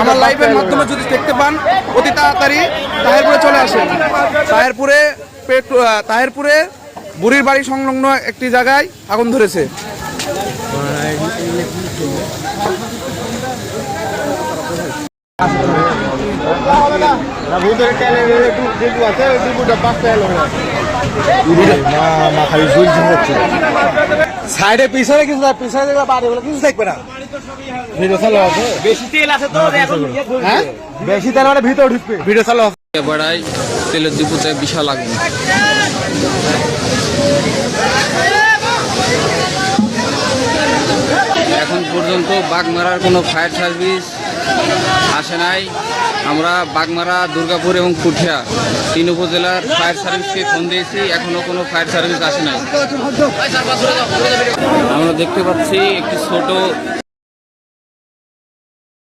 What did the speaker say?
আমার মাধ্যমে যদি দেখতে পান, অতি তাড়াতাড়ি তাহেরপুরে চলে আসেন। তাহেরপুরে তাহেরপুরে বুড়ির বাড়ি সংলগ্ন একটি জায়গায় আগুন ধরেছে। মা খালি জুল সাইডে পিছনে কিছু না পিছনে দেখবে বাড়ি বলে কিছু দেখবে না। ভিডিও চালু আছে? বেশি তেল আছে তো হ্যাঁ বেশি তেল মানে ভিতরে ঢুকবে। ভিডিও চালু আছে। বেড়ায় তেলের ডিপুতে বিশাল আগুন। এখন পর্যন্ত বাগমারার কোনো ফায়ার সার্ভিস আসে নাই। আমরা বাগমারা, দুর্গাপুর এবং কুঠিয়া তিন উপজেলার ফায়ার সার্ভিসকে ফোন দিয়েছি এখনও কোনো ফায়ার সার্ভিস আসে নাই। আমরা দেখতে পাচ্ছি একটি ছোট